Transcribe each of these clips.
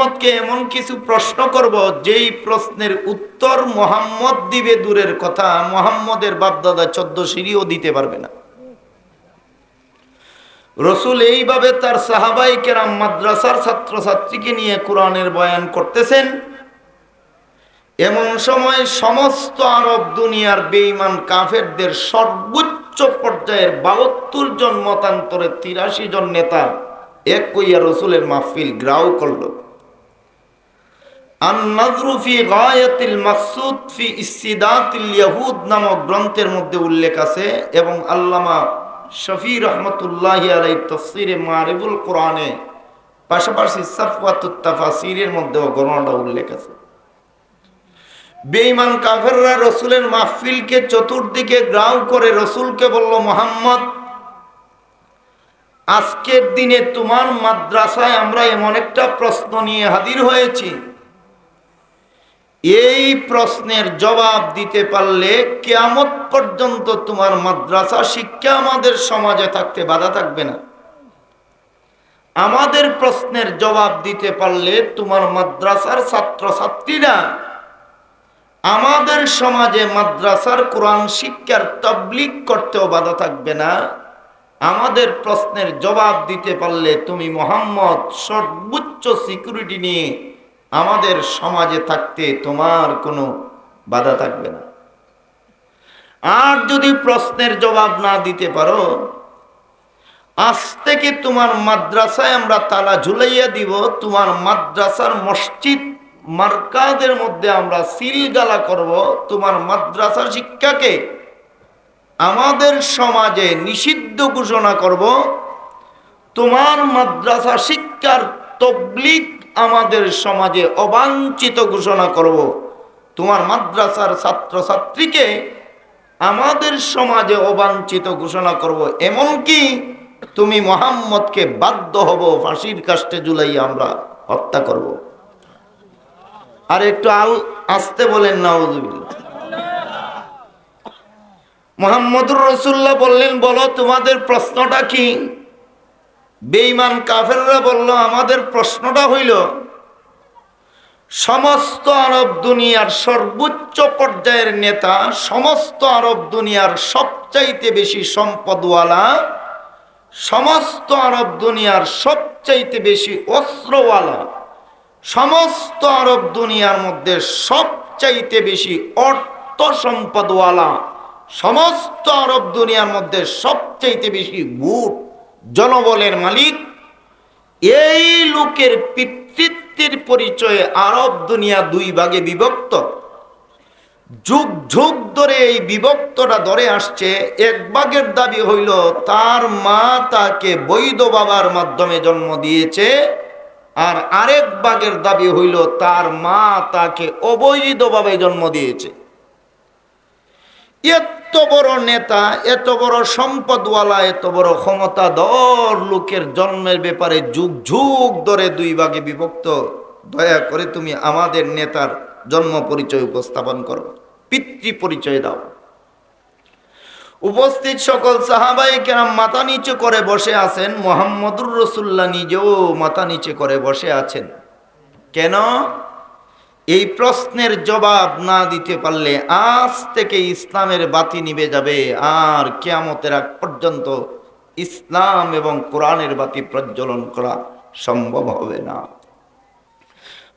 মোহাম্মদকে এমন কিছু প্রশ্ন করব, যেই প্রশ্নের উত্তর মোহাম্মদ দিবে দূরের কথা, মোহাম্মদের বাপদাদা চোদ্দ সিঁড়িও দিতে পারবে না। রসুল এইভাবে তার সাহাবাই কেরাম মাদ্রাসার ছাত্রছাত্রীকে নিয়ে কোরআনের বয়ান করতেছেন। এমন সময় সমস্ত আরব দুনিয়ার বেঈমান কাফেরদের সর্বোচ্চ পর্যায়ের বাহাত্তর জন মতান্তরে তিরাশি জন নেতা এক কইয়া রসুলের মাহফিল গ্রাও করল। নামক গ্রন্থের মধ্যে উল্লেখ আছে এবং আল্লামা শফি রহমতুল্লাহ আলাই তফসিরে মারিবুল কোরআনে পাশাপাশি সাফওয়াতুত তাফাসিরের মধ্যেও গণনাটা উল্লেখ আছে। বেঈমান কাফেররা রসুলের মাহফিলকে চতুর্দিকে গ্রাউ করে রসুলকে বলল, মোহাম্মদ, আজকের দিনে তোমার মাদ্রাসায় আমরা এমন একটা প্রশ্ন নিয়ে হাজির হয়েছি। এই প্রশ্নের জবাব দিতে পারলে কেয়ামত পর্যন্ত তোমার মাদ্রাসা শিক্ষা আমাদের সমাজে থাকতে বাধা থাকবে না। আমাদের প্রশ্নের জবাব দিতে পারলে তোমার মাদ্রাসার ছাত্রছাত্রীরা আমাদের সমাজে মাদ্রাসার কোরআন শিক্ষার তবলিক করতেও বাধা থাকবে না। আমাদের প্রশ্নের জবাব দিতে পারলে তুমি মোহাম্মদ সর্বোচ্চ সিকিউরিটি নিয়ে আমাদের সমাজে থাকতে তোমার কোনো বাধা থাকবে না। আর যদি প্রশ্নের জবাব না দিতে পারো, আজ থেকে তোমার মাদ্রাসায় আমরা তালা ঝুলাইয়া দিব, তোমার মাদ্রাসার মসজিদ মার্কাদের মধ্যে আমরা সিলগালা করব, তোমার মাদ্রাসা শিক্ষাকে আমাদের সমাজে নিষিদ্ধ ঘোষণা করব, তোমার মাদ্রাসা শিক্ষার তবলিক আমাদের সমাজে অবাঞ্ছিত ঘোষণা করব। তোমার মাদ্রাসার ছাত্রছাত্রীকে আমাদের সমাজে অবাঞ্ছিত ঘোষণা করব। এমনকি তুমি মোহাম্মদকে বাধ্য হব ফাঁসির কাষ্টে জুলাই আমরা হত্যা করব। আর একটু আল আসতে বলেন, নাউজুবিল্লাহ। মোহাম্মদুর রসুল্লাহ বললেন, বলো তোমাদের প্রশ্নটা কি? বেঈমান কাফেররা বলল, আমাদের প্রশ্নটা হইল, সমস্ত আরব দুনিয়ার সর্বোচ্চ পর্যায়ের নেতা, সমস্ত আরব দুনিয়ার সবচাইতে বেশি সম্পদওয়ালা, সমস্ত আরব দুনিয়ার সবচাইতে বেশি অস্ত্রওয়ালা, সমস্ত আরব দুনিয়ার মধ্যে সবচাইতে বেশি অর্থ সম্পদওয়ালা, সমস্ত আরব দুনিয়ার মধ্যে সবচাইতে বেশি বুট জনবলের মালিক, এই লোকের পিতৃত্বের পরিচয়ে আরব দুনিয়া দুই ভাগে বিভক্ত। যুগ যুগ ধরে এই বিভক্তটা ধরে আসছে, এক ভাগের দাবি হইল, তার মা তাকে বৈধ বাবার মাধ্যমে জন্ম দিয়েছে, আর আরেক ভাগের দাবি হইল, তার মা তাকে অবৈধভাবে জন্ম দিয়েছে। এত বড় নেতা, এত বড় সম্পদওয়ালা, এত বড় ক্ষমতাধর লোকের জন্মের ব্যাপারে যুগ যুগ ধরে দুই ভাগে বিভক্ত। দয়া করে তুমি আমাদের নেতার জন্ম পরিচয় উপস্থাপন করো, পিতৃ পরিচয় দাও। উপস্থিত সকল সাহাবাই কেরাম মাথা নিচে করে বসে আছেন, মোহাম্মদুর রসুল্লাহ নিজেও মাথা নিচে করে বসে আছেন। কেন? এই প্রশ্নের জবাব না দিতে পারলে আজ থেকে ইসলামের বাতি নিবে যাবে। আর কেয়ামতের আগ পর্যন্ত ইসলাম এবং কোরআনের বাতি প্রজ্বলন করা সম্ভব হবে না।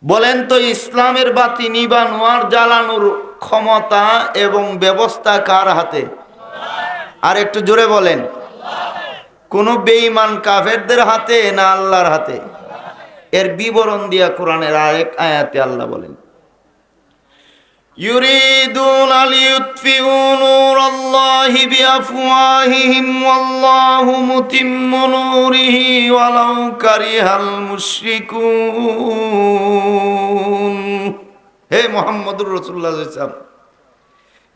বলেন তো, ইসলামের বাতি নিবানোয়ার জ্বালানোর ক্ষমতা এবং ব্যবস্থা কার হাতে? আর একটু জোরে বলেন, কোন বেঈমান কাফেরদের হাতে না আল্লাহর হাতে? এর বিবরণ দিয়া কোরআনের আরেক আয়াতে আল্লাহ বলেন يريدون ليطفئوا نور الله بأفواههم والله متم نوره ولو كره المشركون হে মোহাম্মদুর রসুল্লাহ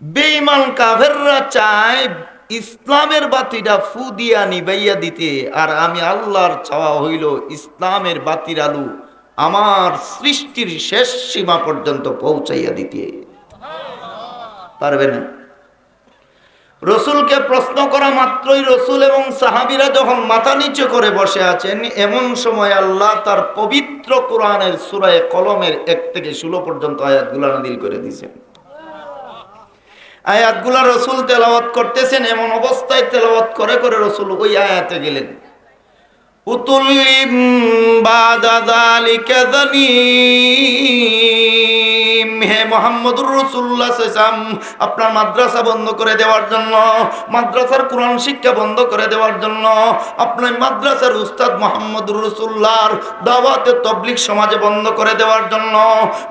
বেঈমান কাফেররা চায় ইসলামের বাতিটা ফু দিয়া নিবাইয়া দিতে। আর আমি আল্লাহর চাওয়া হইল ইসলামের বাতির আলু আমার সৃষ্টির শেষ সীমা পর্যন্ত পৌঁছাইয়া দিতে। পারবে না? রসুলকে প্রশ্ন করা মাত্রই রসুল এবং সাহাবিরা যখন মাথা নিচু করে বসে আছেন, এমন সময় আল্লাহ তার পবিত্র কোরআনের সুরায় কলমের এক থেকে ষোলো পর্যন্ত আয়াতগুলা নাদিল করে দিয়েছেন। আয়াতগুলা রসুল তেলাওয়াত করতেছেন, এমন অবস্থায় তেলাওয়াত করে করে রসুল ওই আয়াতে গেলেন। উতুল্লিম বাদাদালিকা জানিম হে মোহাম্মদুর রসুল্লাহ আপনার মাদ্রাসা বন্ধ করে দেওয়ার জন্য, মাদ্রাসার কোরআন শিক্ষা বন্ধ করে দেওয়ার জন্য, আপনার মাদ্রাসার উস্তাদ মোহাম্মদুর রসুল্লাহর দাওয়াতে তবলিক সমাজে বন্ধ করে দেওয়ার জন্য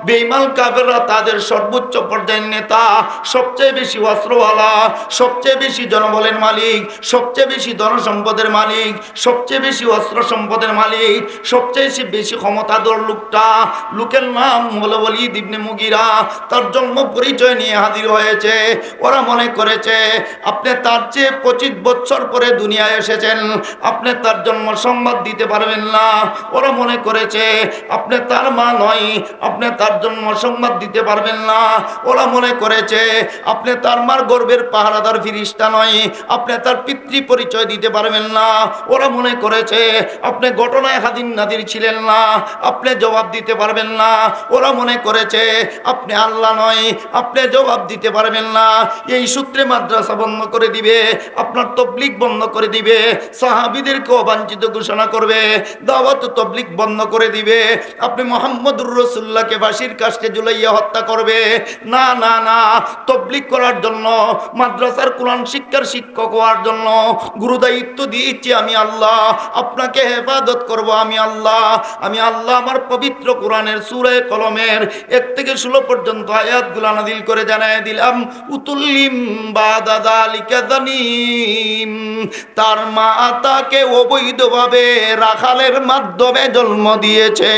বেইমাল কাবেররা তাদের সর্বোচ্চ পর্যায়ের নেতা, সবচেয়ে বেশি অস্ত্রওয়ালা, সবচেয়ে বেশি জনবলের মালিক, সবচেয়ে বেশি ধনসম্পদের মালিক, সবচেয়ে বেশি অস্ত্র সম্পদের মালিক, সবচেয়ে বেশি ক্ষমতাধর লোকটা, লোকের নাম হলো বলি দিবনে মুগিরা। তার জন্ম পরিচয় নিয়ে হাজির হয়েছে। ওরা মনে করেছে, আপনি তার চেয়ে পঁচিশ বছর পরে দুনিয়ায় এসেছেন, আপনি তার জন্ম সংবাদ দিতে পারবেন না। ওরা মনে করেছে, আপনি তার মা নয়, আপনি তার জন্ম সংবাদ দিতে পারবেন না। ওরা মনে করেছে, আপনি তার মার গর্বের পাহারাদার ফিরিস্তা নয়, আপনি তার পিতৃ পরিচয় দিতে পারবেন না। ওরা মনে করেছে, আপনি ঘটনায় হাদিন নাদির ছিলেন না, আপনি জবাব দিতে পারবেন না। ওরা মনে করেছে আপনি আল্লাহ নয়, আপনি জবাব দিতে পারবেন না। এই সূত্রে মাদ্রাসা বন্ধ করে দিবে, আপনার তবলিক বন্ধ করে দিবে সাহাবিদেরকে অবাঞ্ছিত ঘোষণা করবে, দাওয়াত তবলিক বন্ধ করে দিবে। আপনি মোহাম্মদুর রসুল্লাহকে ফাঁসির কাস্টে জুলাইয়া হত্যা করবে। না না না তবলিক করার জন্য, মাদ্রাসার কোরআন শিক্ষার শিক্ষক হওয়ার জন্য গুরুদায়িত্ব দিয়েছি আমি আল্লাহ। আপনাকে হেফাজত করব আমি আল্লাহ। আমি আল্লাহ আমার পবিত্র কোরআনের সুরে কলমের এক থেকে ষোলো পর্যন্ত আয়াতগুলো নাদিল করে জানাই দিলাম। উতুল্লিম বা দাদা লিকাদানিম তার মা তাকে অবৈধভাবে রাখালের মাধ্যমে জন্ম দিয়েছে।